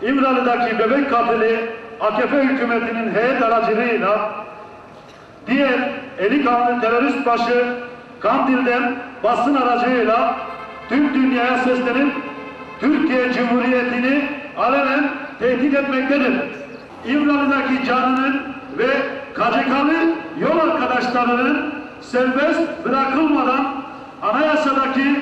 Konya'daki bebek katili AKP hükümetinin heyet aracılığıyla diğer eli kanlı terörist başı Kandil'den basın aracıyla tüm dünyaya seslenip Türkiye Cumhuriyeti'ni alenen tehdit etmektedir. İmralı'daki canının ve KCK'lı yol arkadaşlarının serbest bırakılmadan anayasadaki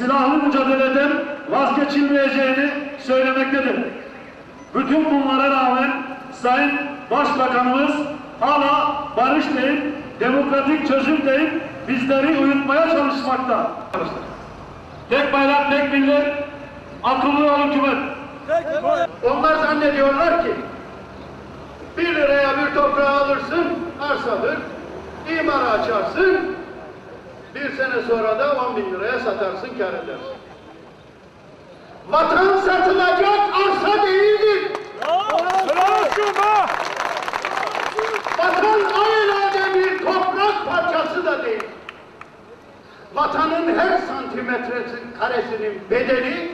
silahlı mücadeleden vazgeçilmeyeceğini söylemektedir. Bütün bunlara rağmen Sayın Başbakanımız hala barış deyip, demokratik çözüm deyip bizleri uyutmaya çalışmakta. Tek bayrak, tek millet, akıllı ol hükümet. Onlar zannediyorlar ki bir liraya bir toprağı alırsın, arsadır, imara açarsın, sene sonra da on bin liraya satarsın, kar edersin. Vatan satılacak arsa değildir. Vatan ailede bir toprak parçası da değil. Vatanın her santimetresi karesinin bedeli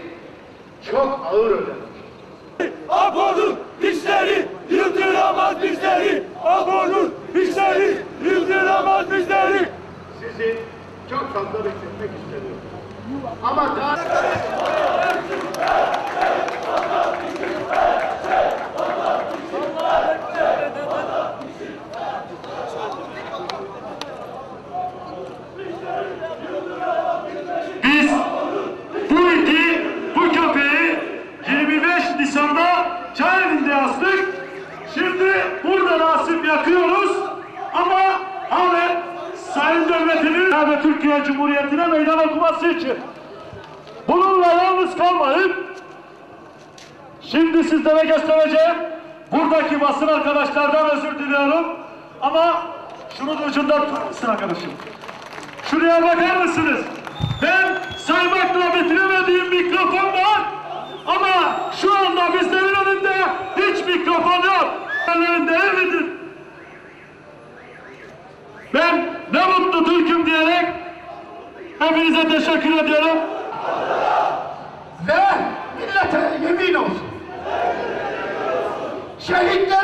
çok ağır ödenir. Apo'nun dişleri yıldıramaz bizleri. Apo'nun dişleri yıldıramaz bizleri. Sizi çok fazla bekletmek istemiyorum. Ama daha... Biz bu iti, bu köpeği 25 Nisan'da Çayeli'nde astık. Şimdi burada nasip yakıyoruz Devleti'nin ve Türkiye Cumhuriyeti'ne meydan okuması için. Bununla yalnız kalmayıp şimdi sizlere göstereceğim. Buradaki basın arkadaşlardan özür diliyorum. Ama şunun ucundan tutmasın arkadaşım. Şuraya bakar mısınız? Ben saymakla bitiremediğim mikrofon var. Ama şu anda bizlerin önünde hiç mikrofon yok. Ellerin değil midir? Ben ne mutlu Türk'üm diyerek hepinize teşekkür ediyorum. Ve millete yemin olsun. Şehitlerim